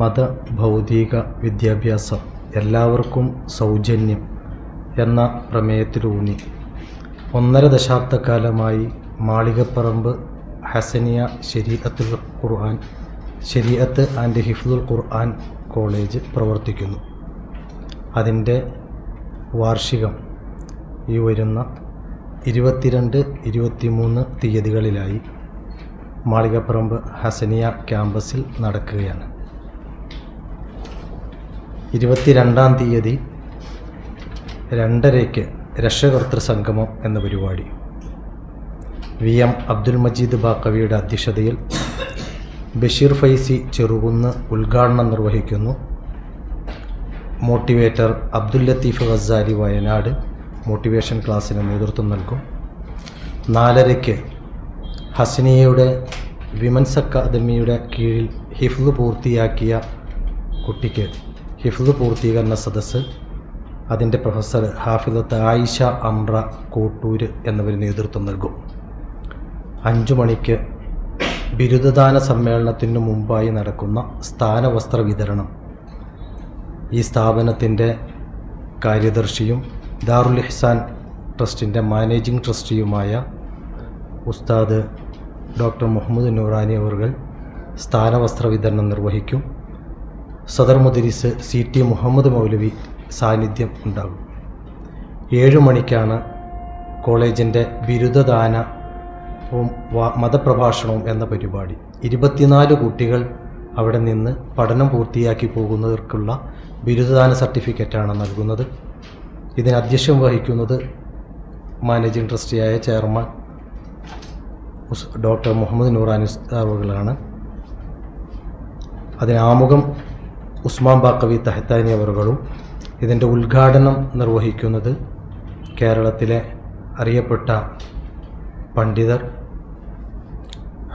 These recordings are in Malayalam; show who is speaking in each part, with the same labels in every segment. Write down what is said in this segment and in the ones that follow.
Speaker 1: മത ഭൗതിക വിദ്യാഭ്യാസം എല്ലാവർക്കും സൗജന്യം എന്ന പ്രമേയത്തിലൂന്നി. ഒന്നര ദശാബ്ദക്കാലമായി മാളികപ്പറമ്പ് ഹസനിയ ശരീഅത്തുൽ ഖുർആൻ ശരീഅത്ത് ആൻഡ് ഹിഫ്ദുൽ ഖുർആൻ കോളേജ് പ്രവർത്തിക്കുന്നു. അതിന്റെ വാർഷികം ഈ വരുന്ന ഇരുപത്തിരണ്ട് ഇരുപത്തിമൂന്ന് തീയതികളിലായി മാളികപ്പറമ്പ് ഹസനിയ ക്യാമ്പസിൽ നടക്കുകയാണ്. ഇരുപത്തിരണ്ടാം തീയതി രണ്ടരയ്ക്ക് രക്ഷകർത്തൃ സംഗമം എന്ന പരിപാടി. വി എം അബ്ദുൽ മജീദ് ബാക്കവിയുടെ അധ്യക്ഷതയിൽ ബഷീർ ഫൈസി ചെറുകുന്ന് ഉദ്ഘാടനം നിർവഹിക്കുന്നു. മോട്ടിവേറ്റർ അബ്ദുൽ ലത്തീഫ് ഗസാരി വയനാട് മോട്ടിവേഷൻ ക്ലാസ്സിന് നേതൃത്വം നൽകും. നാലരയ്ക്ക് ഹസിനിയയുടെ വിമൻസ് അക്കാദമിയുടെ കീഴിൽ ഹിഫ്ദ് പൂർത്തിയാക്കിയ കുട്ടിക്ക് ഹിഫ്ദ് പൂർത്തീകരണ സദസ്സ് അതിന്റെ പ്രൊഫസർ ഹാഫിദത്ത് ആയിഷ അമ്ര കോട്ടൂര് എന്നിവർ നേതൃത്വം നൽകും. അഞ്ചു മണിക്ക് ബിരുദദാന സമ്മേളനത്തിന് മുമ്പായി നടക്കുന്ന സ്ഥാനവസ്ത്ര വിതരണം. ഈ സ്ഥാപനത്തിന്റെ കാര്യദർശിയും ദാറുൽ ഇഹ്സാൻ ട്രസ്റ്റിന്റെ മാനേജിംഗ് ട്രസ്റ്റിയുമായ ഉസ്താദ് ഡോക്ടർ മുഹമ്മദ് നൂറാനി അവർ സ്ഥാനവസ്ത്ര വിതരണം നിർവഹിക്കും. സദർ മുദരിസ് സി ടി മുഹമ്മദ് മൗലവി സാന്നിധ്യം ഉണ്ടാകും. ഏഴു മണിക്കാണ് കോളേജിന്റെ ബിരുദദാന മതപ്രഭാഷണവും എന്ന പരിപാടി. ഇരുപത്തിനാല് കുട്ടികൾ അവിടെ നിന്ന് പഠനം പൂർത്തിയാക്കി പോകുന്നവർക്കുള്ള ബിരുദദാന സർട്ടിഫിക്കറ്റാണ് നൽകുന്നത്. ഇതിന് അധ്യക്ഷം വഹിക്കുന്നത് മാനേജിംഗ് ട്രസ്റ്റിയായ ചെയർമാൻ ഡോക്ടർ മുഹമ്മദ് നൂറാനി അവറുകളാണ്. അതിന് ആമുഖം ഉസ്മാൻ ബാക്കവി തഹത്താനി അവറുകളും ഇതിന്റെ ഉദ്ഘാടനം നിർവഹിക്കുന്നത് കേരളത്തിലെ അറിയപ്പെട്ട പണ്ഡിതർ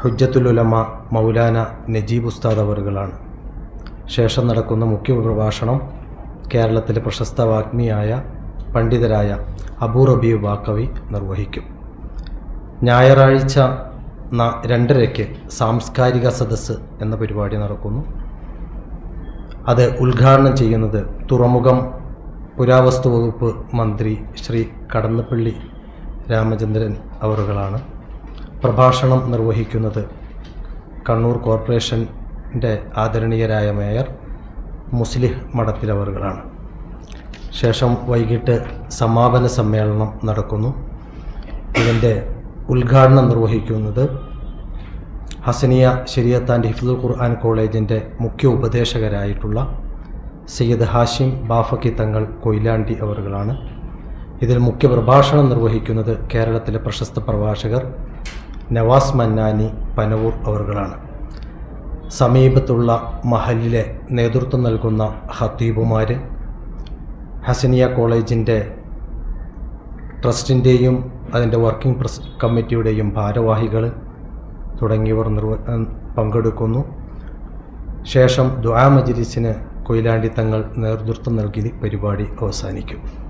Speaker 1: ഹുജ്ജത്തുലുലമ മൗലാന നജീബ് ഉസ്താദ് അവറുകളാണ് ശേഷം നടക്കുന്ന മുഖ്യ പ്രഭാഷണം കേരളത്തിലെ പ്രശസ്ത വാഗ്മിയായ പണ്ഡിതരായ അബൂ റബീബ് ബാക്കവി നിർവഹിക്കും. ഞായറാഴ്ച രണ്ടരയ്ക്ക് സാംസ്കാരിക സദസ്സ് എന്ന പരിപാടി നടക്കുന്നു. അത് ഉദ്ഘാടനം ചെയ്യുന്നത് തുറമുഖം പുരാവസ്തു വകുപ്പ് മന്ത്രി ശ്രീ കടന്നപ്പള്ളി രാമചന്ദ്രൻ അവറുകളാണ്. പ്രഭാഷണം നിർവഹിക്കുന്നത് കണ്ണൂർ കോർപ്പറേഷന്റെ ആദരണീയരായ മേയർ മുസ്ലിഹ് മഠത്തിലവറുകളാണ് ശേഷം വൈകിട്ട് സമാപന സമ്മേളനം നടക്കുന്നു. ഇതിന്റെ ഉദ്ഘാടനം നിർവഹിക്കുന്നത് ഹസനിയ ശരിയത്ത് ആൻഡ് ഹിഫ്ദുൽ ഖുർആൻ കോളേജിന്റെ മുഖ്യ ഉപദേശകരായിട്ടുള്ള സയ്യിദ് ഹാഷിം ബാഫക്കി തങ്ങൾ കൊയിലാണ്ടി അവറുകളാണ്. ഇതിൽ മുഖ്യ പ്രഭാഷണം നിർവഹിക്കുന്നത് കേരളത്തിലെ പ്രശസ്ത പ്രഭാഷകർ നവാസ് മന്നാനി പനവൂർ അവറുകളാണ്. സമീപത്തുള്ള മഹലിലെ നേതൃത്വം നൽകുന്ന ഹത്തീബുമാർ ഹസനിയ കോളേജിന്റെ ട്രസ്റ്റിന്റെയും അതിന്റെ വർക്കിംഗ് പ്രസ് കമ്മിറ്റിയുടെയും ഭാരവാഹികൾ തുടങ്ങിയവർ നിർവ പങ്കെടുക്കുന്നു. ശേഷം ദുആ മജ്ലിസിന് കൊയിലാണ്ടി തങ്ങൾ നേതൃത്വം നൽകി പരിപാടി അവസാനിക്കും.